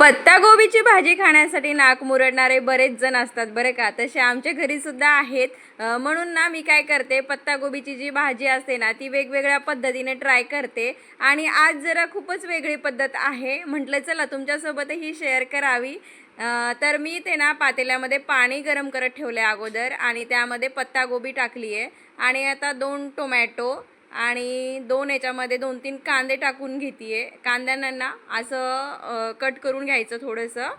पत्तागोबीची भाजी खाण्यासाठी नाक मुरडणारे बरेच जण असतात बरं का? तसे आमच्या घरी सुद्धा आहेत. म्हणून ना मी काय करते पत्तागोबीची जी भाजी असते ना ती वेगवेगळ्या पद्धतीने ट्राय करते. आणि आज जरा खूपच वेगळी पद्धत आहे. म्हटलं चला तुमच्यासोबतही शेअर करावी. तर मी ते ना पातेल्यामध्ये पाणी गरम करत ठेवलं आहे अगोदर आणि त्यामध्ये पत्तागोबी टाकली आहे आणि आता दोन टोमॅटो आणि दोन याच्यामध्ये दोन तीन कांदे टाकून घेते कांद्यांना ना असं कट करून घ्यायचं थोडंसं.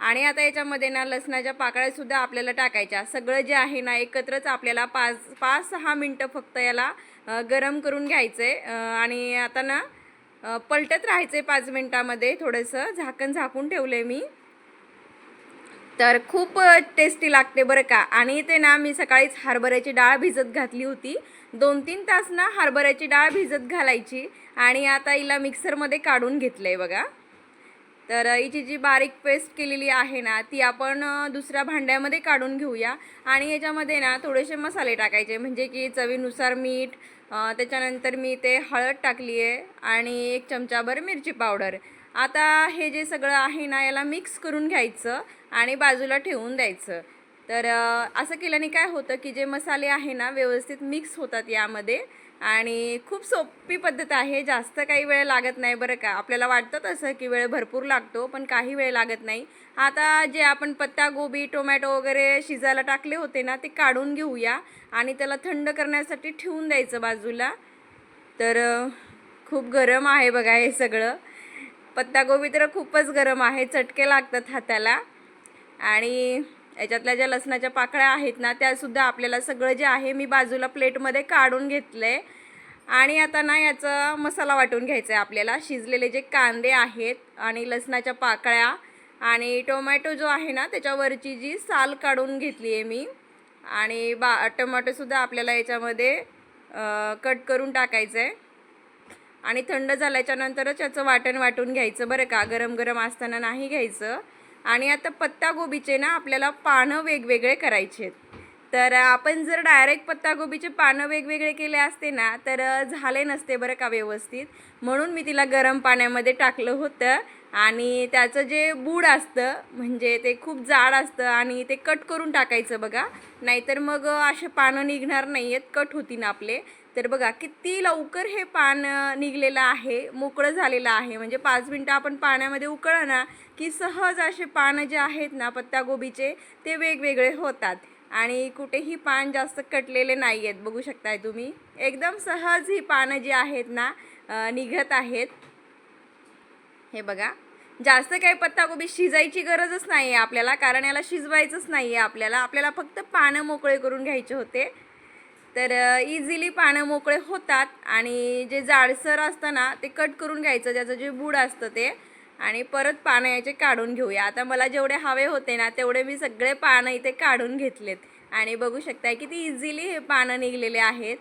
आणि आता याच्यामध्ये ना लसणाच्या पाकळ्यासुद्धा आपल्याला टाकायच्या. सगळं जे आहे ना एकत्रच आपल्याला पाच पाच सहा मिनटं फक्त याला गरम करून घ्यायचं आहे आणि आता ना पलटत राहायचं आहे पाच मिनटामध्ये थोडंसं. झाकण झाकून ठेवलं आहे मी. तर खूप टेस्टी लागते बरं का. आणि ते ना मी सकाळीच हरभऱ्याची डाळ भिजत घातली होती. दोन तीन तास ना हरभऱ्याची डाळ भिजत घालायची. आणि आता हिला मिक्सरमध्ये काढून घेतलं आहे बघा. तर हिची जी बारीक पेस्ट केलेली आहे ना ती आपण दुसऱ्या भांड्यामध्ये काढून घेऊया. आणि याच्यामध्ये ना थोडेसे मसाले टाकायचे. म्हणजे की चवीनुसार मीठ त्याच्यानंतर मी ते हळद टाकली आहे आणि एक चमचाभर मिरची पावडर. आता हे जे सगळं आहे ना याला मिक्स करून घ्यायचं आणि बाजूला ठेवून द्यायचं. तर असं केल्याने काय होतं की जे मसाले आहे ना व्यवस्थित मिक्स होतात यामध्ये. आणि खूप सोपी पद्धत आहे जास्त काही वेळ लागत नाही बरं का. आपल्याला वाटतं तसं की वेळ भरपूर लागतो पण काही वेळ लागत नाही. आता जे आपण पत्ता गोबी टोमॅटो वगैरे शिजायला टाकले होते ना ते काढून घेऊया आणि त्याला थंड करण्यासाठी ठेवून द्यायचं बाजूला. तर खूप गरम आहे बघा हे सगळं. पत्तागोबी तर खूपच गरम आहे चटके लागतात हाताला. आणि याच्यातल्या ज्या लसणाच्या पाकळ्या आहेत ना त्यासुद्धा आपल्याला सगळं जे आहे मी बाजूला प्लेटमध्ये काढून घेतलं आहे आणि आता ना याचा मसाला वाटून घ्यायचा आहे आपल्याला. शिजलेले जे कांदे आहेत आणि लसणाच्या पाकळ्या आणि टोमॅटो जो आहे ना त्याच्यावरची जी साल काढून घेतली आहे मी. आणि बा टोमॅटोसुद्धा आपल्याला याच्यामध्ये कट करून टाकायचं आहे आणि थंड झाल्याच्या नंतरच याचं वाटण वाटून घ्यायचं बरं का. गरम गरम असताना नाही घ्यायचं. आणि आता पत्तागोबीचे ना आपल्याला पानं वेगवेगळे करायचे आहेत. तर आपण जर डायरेक्ट पत्तागोबीचे पानं वेगवेगळे केले असते ना तर झाले नसते बरं का व्यवस्थित. म्हणून मी तिला गरम पाण्यामध्ये टाकलं होतं. आणि त्याचं जे बूड असतं म्हणजे ते खूप जाड असतं आणि ते कट करून टाकायचं बघा. नाहीतर मग असे पानं निघणार नाही आहेत कट होतीन आपले. तर बघा किती लवकर हे पान निघलेलं आहे मोकळं झालेलं आहे. म्हणजे पाच मिनटं आपण पाण्यामध्ये उकळलं ना की सहज असे पानं जे आहेत ना पत्तागोबीचे ते वेगवेगळे होतात. आणि कुठेही पान जास्त कटलेले नाही आहेत बघू शकताय तुम्ही. एकदम सहज ही पानं जी आहेत ना निघत आहेत. हे बघा. जास्त काही पत्ताकोबी शिजायची गरजच नाही आहे आपल्याला कारण याला शिजवायचंच नाही आहे आपल्याला. आपल्याला फक्त पानं मोकळे करून घ्यायचे होते. तर इझिली पानं मोकळे होतात आणि जे जाडसर असतं ना ते कट करून घ्यायचं. त्याचं जे बूड असतं ते. आणि परत पानं याचे काढून घेऊया. आता मला जेवढे हवे होते ना तेवढे मी सगळे पानं इथे काढून घेतलेत. आणि बघू शकताय किती इझिली हे पानं निघलेले आहेत.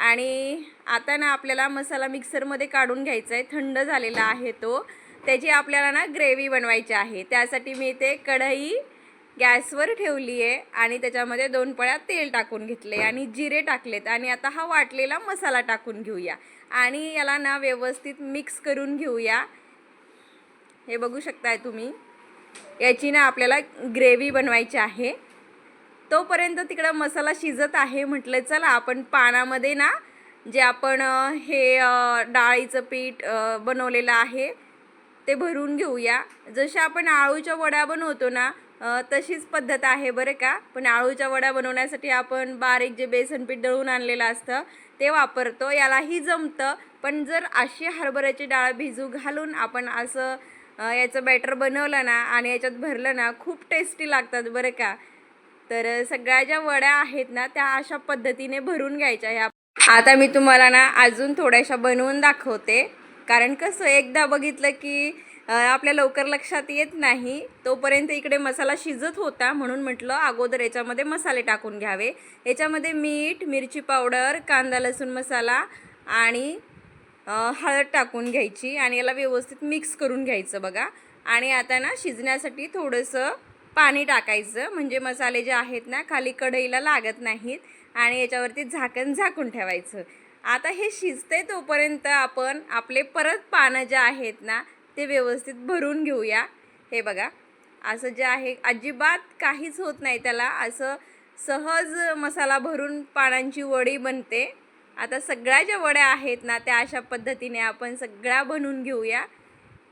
आणि आता ना आपल्याला मसाला मिक्सरमध्ये काढून घ्यायचा आहे. थंड झालेला आहे तो. त्याची आपल्याला ना ग्रेव्ही बनवायची आहे. त्यासाठी मी ते कढई गॅसवर ठेवली आहे आणि त्याच्यामध्ये दोन पळ्या तेल टाकून घेतले आणि जिरे टाकलेत. आणि आता हा वाटलेला मसाला टाकून घेऊया. आणि याला ना व्यवस्थित मिक्स करून घेऊया. हे बघू शकताय तुम्ही. याची ना आपल्याला ग्रेव्ही बनवायची आहे. तोपर्यंत तिकडं मसाला शिजत आहे म्हटलं चला आपण पानामध्ये ना जे आपण हे डाळीचं पीठ बनवलेलं आहे ते भरून घेऊया. जशा आपण आळूच्या वड्या बनवतो ना तशीच पद्धत आहे बरं का. पण आळूच्या वड्या बनवण्यासाठी आपण बारीक जे बेसन पीठ दळून आणलेलं असतं ते वापरतो. यालाही जमतं. पण जर अशी हरभऱ्याची डाळ भिजू घालून आपण असं याचं बॅटर बनवलं ना आणि याच्यात भरलं ना खूप टेस्टी लागतात बरं का. तर सगळ्या ज्या वड्या आहेत ना त्या अशा पद्धतीने भरून घ्यायच्या ह्या. आता मी तुम्हाला ना अजून थोड्याशा बनवून दाखवते. कारण कसं एकदा बघितलं की आपल्या लवकर लक्षात येत नाही. तोपर्यंत इकडे मसाला शिजत होता म्हणून म्हटलं अगोदर याच्यामध्ये मसाले टाकून घ्यावे. याच्यामध्ये मीठ मिरची पावडर कांदा लसूण मसाला आणि हळद टाकून घ्यायची. आणि याला व्यवस्थित मिक्स करून घ्यायचं बघा. आणि आता ना शिजण्यासाठी थोडंसं पाणी टाकायचं. म्हणजे मसाले जे आहेत ना खाली कढईला लागत नाहीत आणि याच्यावरती झाकण झाकून ठेवायचं. आता हे शिजते तोपर्यंत आपण आपले परत पानं जे आहेत ना ते व्यवस्थित भरून घेऊया. हे बघा असं जे आहे अजिबात काहीच होत नाही त्याला. असं सहज मसाला भरून पानांची वडी बनते. आता सगळ्या ज्या वड्या आहेत ना त्या अशा पद्धतीने आपण सगळ्या बनवून घेऊया.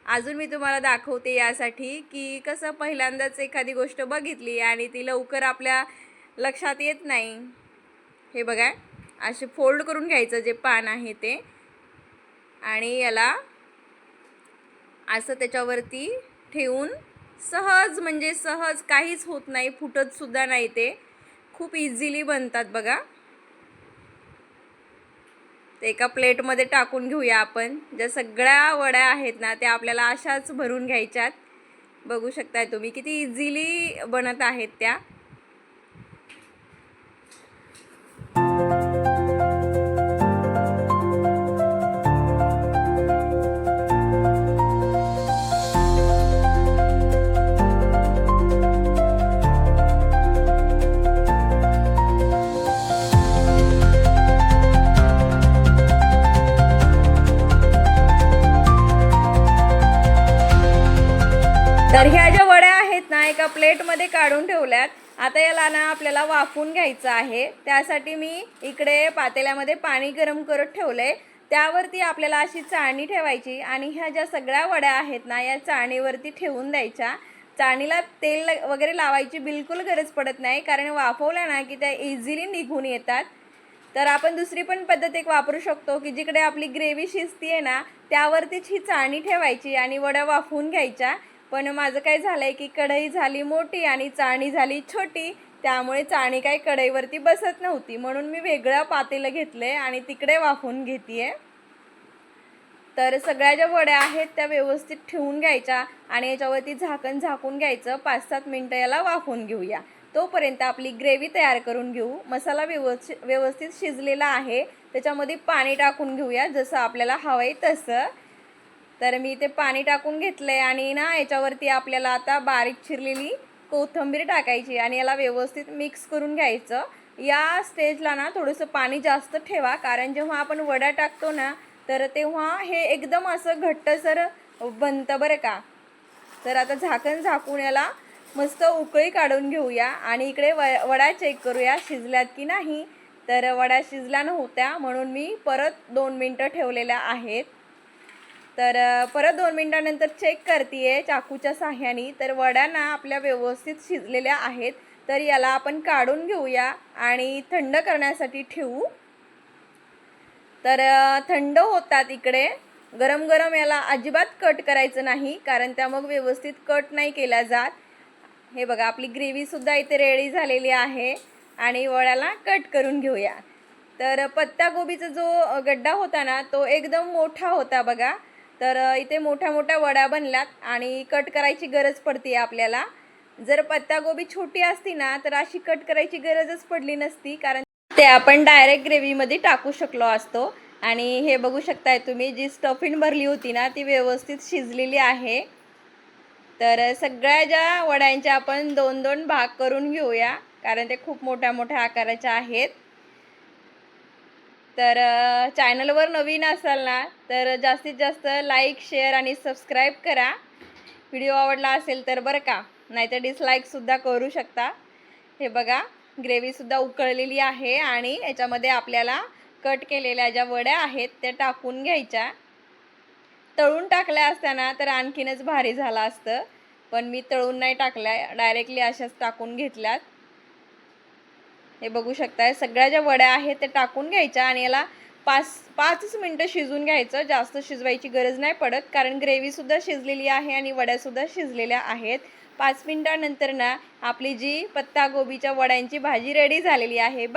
अजून मी तुम्हाला दाखवते यासाठी की कसं पहिल्यांदाच एखादी गोष्ट बघितली आणि ती लवकर आपल्या लक्षात येत नाही. हे बघा असे फोल्ड करून घ्यायचं जे पान आहे ते. आणि याला असं त्याच्यावरती ठेवून सहज म्हणजे सहज काहीच होत नाही फुटतसुद्धा नाही ते. खूप इझिली बनतात बघा. ते एका प्लेटमध्ये टाकून घेऊया आपण. ज्या सगळ्या वड्या आहेत ना त्या आपल्याला अशाच भरून घ्यायच्यात. बघू शकताय तुम्ही किती इझिली बनत आहेत त्या. प्लेटमध्ये काढून ठेवल्यात. आता याला ना आपल्याला वाफून घ्यायचं आहे. त्यासाठी मी इकडे पातेल्यामध्ये पाणी गरम करत ठेवलंय त्यावरती आपल्याला अशी चाळणी ठेवायची आणि ह्या ज्या सगळ्या वड्या आहेत ना या चाळणीवरती ठेवून द्यायच्या. चाळणीला तेल वगैरे लावायची बिलकुल गरज पडत नाही कारण वाफवल्या ना की त्या इझिली निघून येतात. तर आपण दुसरी पण पद्धत एक वापरू शकतो की जिकडे आपली ग्रेव्ही शिजती आहे ना त्यावरतीच ही चाळणी ठेवायची आणि वड्या वाफवून घ्यायच्या. पण माझं काय झालंय की कढई झाली मोठी आणि चाळणी झाली छोटी त्यामुळे चाळणी काय कढईवरती बसत नव्हती. म्हणून मी वेगळं पातेलं घेतलंय आणि तिकडे वाफून घेतेय. तर सगळ्या ज्या वड्या आहेत त्या व्यवस्थित ठेवून घ्यायच्या आणि याच्यावरती झाकण झाकून घ्यायचं. पाच सात मिनटं याला वाफून घेऊया. तोपर्यंत आपली ग्रेव्ही तयार करून घेऊ. मसाला व्यवस्थित व्यवस्थित शिजलेला आहे. त्याच्यामध्ये पाणी टाकून घेऊया जसं आपल्याला हवं आहे तसं. तर मी ते पाणी टाकून घेतलंय आणि ना याच्यावरती आपल्याला आता बारीक चिरलेली कोथिंबीर टाकायची आणि याला व्यवस्थित मिक्स करून घ्यायचं. या स्टेजला ना थोडंसं पाणी जास्त ठेवा कारण जेव्हा आपण वडा टाकतो ना तर तेव्हा हे एकदम असं घट्टसर बनतं बरं का. तर आता झाकण झाकून याला मस्त उकळी काढून घेऊया आणि इकडे व वडा चेक करूया शिजल्यात की नाही. तर वडा शिजल्या नव्हत्या म्हणून मी परत दोन मिनटं ठेवलेल्या आहेत. तर परत दोन मिनटानंतर चेक करते चाकूच्या साह्याने. तर वड्या ना आपल्या व्यवस्थित शिजलेल्या आहेत. तर याला आपण काढून घेऊया आणि थंड करण्यासाठी ठेवू. तर थंड होतात इकडे. गरम गरम याला अजिबात कट करायचं नाही कारण त्या मग व्यवस्थित कट नाही केल्या जात. हे बघा आपली ग्रेव्हीसुद्धा इथे रेडी झालेली आहे आणि वड्याला कट करून घेऊया. तर पत्ताकोबीचा जो गड्डा होता ना तो एकदम मोठा होता बघा. तर इथे मोठ्या मोठ्या वड्या बनल्यात आणि कट करायची गरज पडते आपल्याला. जर पत्ताकोबी छोटी असती ना तर अशी कट करायची गरजच पडली नसती कारण ते आपण डायरेक्ट ग्रेव्हीमध्ये टाकू शकलो असतो. आणि हे बघू शकताय तुम्ही जी स्टफिंग भरली होती ना ती व्यवस्थित शिजलेली आहे. तर सगळ्या ज्या वड्यांच्या आपण दोन दोन भाग करून घेऊया कारण ते खूप मोठ्या मोठ्या आकाराच्या आहेत. तर चॅनलवर नवीन असाल ना तर जास्तीत जास्त लाईक शेअर आणि सबस्क्राईब करा. व्हिडिओ आवडला असेल तर बरं का नाहीतर डिसलाईकसुद्धा करू शकता. हे बघा ग्रेव्हीसुद्धा उकळलेली आहे आणि याच्यामध्ये आपल्याला कट केलेल्या ज्या वड्या आहेत त्या टाकून घ्यायच्या. तळून टाकल्या असताना तर आणखीनच भारी झालं असतं पण मी तळून नाही टाकल्या डायरेक्टली अशाच टाकून घेतल्यात. हे बघू शकताय. सगळ्या ज्या वड्या आहेत त्या टाकून घ्यायच्या आणि याला पाच पाचच मिनटं शिजून घ्यायचं. जास्त शिजवायची गरज नाही पडत कारण ग्रेव्हीसुद्धा शिजलेली आहे आणि वड्यासुद्धा शिजलेल्या आहेत. पाच मिनटानंतर ना आपली जी पत्तागोबीच्या वड्यांची भाजी रेडी झालेली आहे. बा